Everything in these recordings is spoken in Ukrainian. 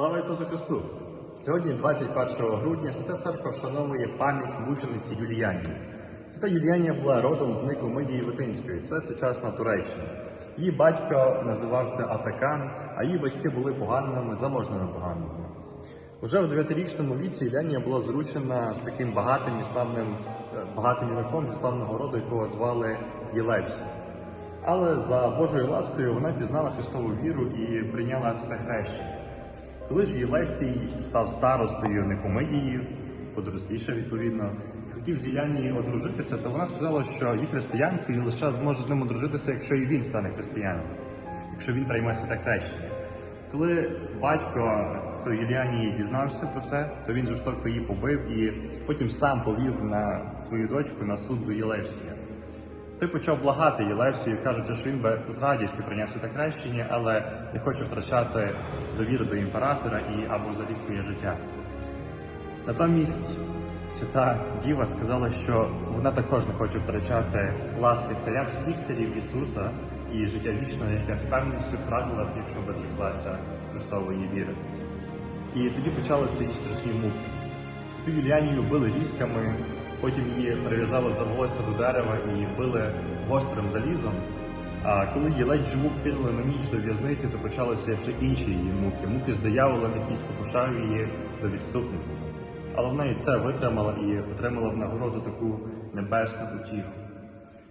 Слава Ісусу Христу! Сьогодні, 21 грудня, Свята Церква вшановує пам'ять мучениці Юліанії. Свята Юліанія була родом з Никомидії Витинської, це сучасна Туреччина. Її батько називався Африкан, а її батьки були поганими, заможними поганими. Уже в 9-річному віці Юліанія була зручена з таким багатим і славним, е, багатим юнаком зі славного роду, якого звали Єлевсі. Але за Божою ласкою вона пізнала Христову віру і прийняла святе хрещення. Коли ж Єлесій став старостою Никомидії, подоросліше відповідно, хотів з Єлянією одружитися, то вона сказала, що є християнки і лише зможе з ним одружитися, якщо і він стане християнином, якщо він прийме святе хрещення. Коли батько з Єліанії дізнався про це, то він жорстоко її побив і потім сам повів на свою дочку на суд до Єлевсія. Той почав благати Єлевсію, кажучи, що він би з радістю прийняв святе хрещення, але не хоче втрачати довіру до імператора і або взагалі своє життя. Натомість свята Діва сказала, що вона також не хоче втрачати ласки царя всіх царів Ісуса і життя вічне, яке з певністю втратила б, якщо би зреклася Христової віри. І тоді почалися її страшні муки. Святу Юліанію били різками, потім її прив'язали за волосся до дерева і били гострим залізом. А коли її ледь живу кинули на ніч до в'язниці, то почалися вже інші її муки. Муки з дияволом, який спокушав її до відступництва. Але вона і це витримала і отримала в нагороду таку небесну утіху.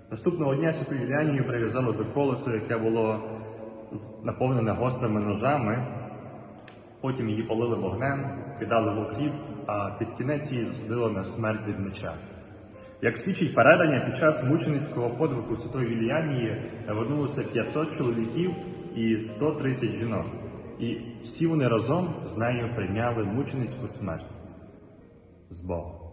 Наступного дня святу Юліанію прив'язали до колеса, яке було наповнене гострими ножами. Потім її полили вогнем, кидали в окріп, а під кінець її засудили на смерть від меча. Як свідчить передання, під час мученицького подвигу Святої Віліанії навернулося 500 чоловіків і 130 жінок. І всі вони разом з нею прийняли мученицьку смерть з Богом.